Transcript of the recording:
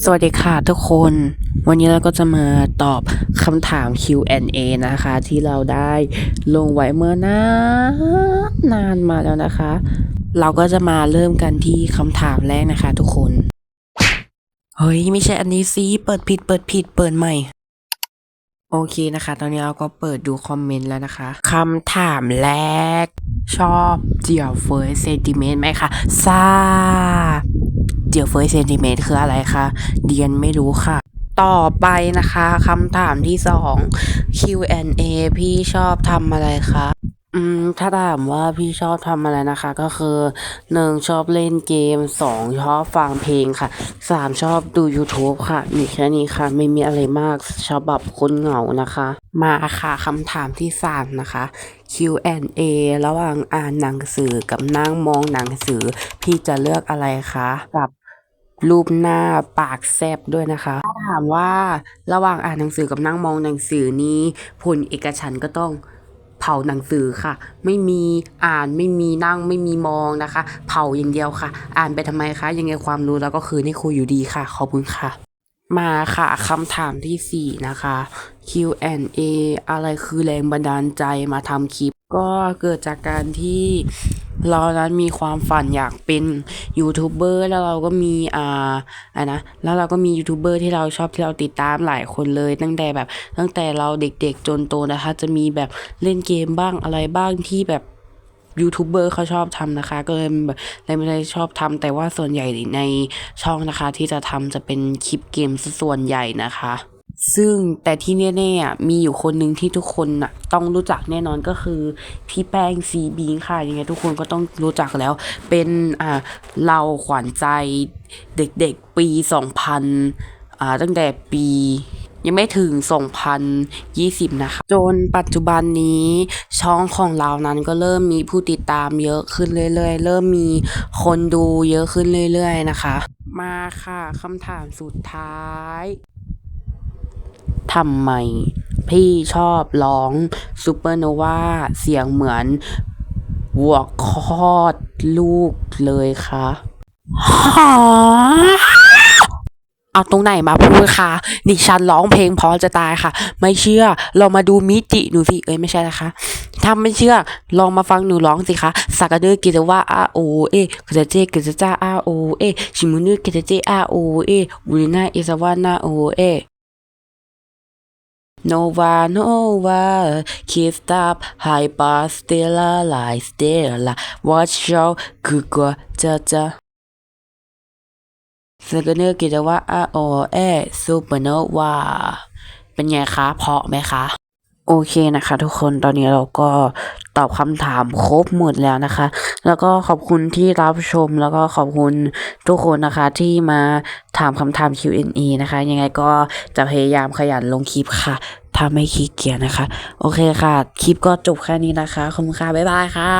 สวัสดีค่ะทุกคน วันนี้เราก็จะมาตอบคำถาม Q&A นะคะ ที่เราได้ลงไว้เมื่อนานนานมาแล้วนะคะ เราก็จะมาเริ่มกันที่คำถามแรกนะคะ ทุกคน เฮ้ย ไม่ใช่อันนี้สิเปิดผิด เปิดผิด เปิดใหม่ โอเคนะคะ ตอนนี้เราก็เปิดดูคอมเมนต์แล้วนะคะคำถามแรก ชอบเจียวเฟยเซนติเมตรไหมคะทราบ เจียวเฟยเซนติเมตรคืออะไรคะเดียนไม่รู้ค่ะ ต่อไปนะคะคำถามที่สอง Q&A พี่ชอบทำอะไรคะอืมถ้าถามว่าพี่ชอบทำอะไรนะคะ ก็คือหนึ่งชอบเล่นเกมสองชอบฟังเพลงค่ะสามชอบดู YouTube ค่ะ มีแค่นี้ค่ะ ไม่มีอะไรมากชอบแบบคนเหงานะคะ มาค่ะคำถามที่สามนะคะ Q&A ระหว่างอ่านหนังสือกับนั่งมองหนังสือ พี่จะเลือกอะไรคะกับ รูปหน้าปากแซบด้วยนะคะถ้าถามว่าระหว่างอ่านหนังสือกับนั่งมองหนังสือนี้ผลเอกฉันก็ต้องเผาหนังสือค่ะ ไม่มีอ่านไม่มีนั่งไม่มีมองนะคะ เผาอย่างเดียวค่ะ อ่านไปทำไมคะ ยังไงความรู้แล้วก็คือให้ครูอยู่ดีค่ะ ขอบคุณค่ะ มาค่ะคำถามที่ 4 นะคะ Q&A อะไรคือแรงบันดาลใจมาทำคลิป ก็เกิดจากการที่ เรานั้นมีความฝันอยากเป็นยูทูบเบอร์แล้วเราก็มีอ่าอะนะแล้วเราก็มียูทูบเบอร์ที่เราชอบที่เราติดตามหลายคนเลย ตั้งแต่แบบ ตั้งแต่เราเด็กๆจนโตนะคะ จะมีแบบเล่นเกมบ้างอะไรบ้างที่แบบยูทูบเบอร์เขาชอบทำนะคะ ก็เลยแบบเลยไม่ได้ชอบทำแต่ว่าส่วนใหญ่ในช่องนะคะ ที่จะทำจะเป็นคลิปเกมส่วนใหญ่นะคะ ซึ่งแต่ที่แน่ๆมีอยู่คนหนึ่งที่ทุกคนน่ะต้องรู้จักแน่นอนก็คือพี่แป้งซีบิงค่ะยังไงทุกคนก็ต้องรู้จักแล้ว เป็นอ่าเราขวัญใจเด็กๆปี 2000อ่าตั้งแต่ปียังไม่ถึง 2020 นะคะ จนปัจจุบันนี้ช่องของเรานั้นก็เริ่มมีผู้ติดตามเยอะขึ้นเรื่อยๆ เริ่มมีคนดูเยอะขึ้นเรื่อยๆ นะคะ มาค่ะคำถามสุดท้าย ทำไม พี่ชอบร้องซูเปอร์โนวาเสียงเหมือนวัวคลอดลูกเลยคะหาเอาตรงไหนมาพูดคะดิฉันร้องเพลงพอจะตายค่ะ ไม่เชื่อลองมาดูมิจิหนูสิเอ้ยไม่ใช่นะคะถ้าไม่เชื่อลองมาฟังหนูร้องสิคะสักเดอร์กิจว่าอาโอเอกิจเจกิจจ้าอาโอเอชิมุนุกิจเจอาโอเอบุรินาอิซาวานาโอเอ Nova Nova Keep up Hyper Stella Light Stella Watch out Google จะจะสกเนอร์กิจว่าอาโอเอซูเปอร์โนวาเป็นไงคะ เพาะไหมคะ โอเคนะคะ ทุกคนตอนนี้เราก็ตอบคำถามครบหมดแล้วนะคะ แล้วก็ขอบคุณที่รับชมแล้วก็ขอบคุณทุกคนนะคะที่มาถามคำถาม Q&A นะคะ ยังไงก็จะพยายามขยันลงคลิปค่ะ ถ้าไม่ขี้เกียจนะคะ โอเคค่ะ คลิปก็จบแค่นี้นะคะ ขอบคุณค่ะ บ๊ายบายค่ะ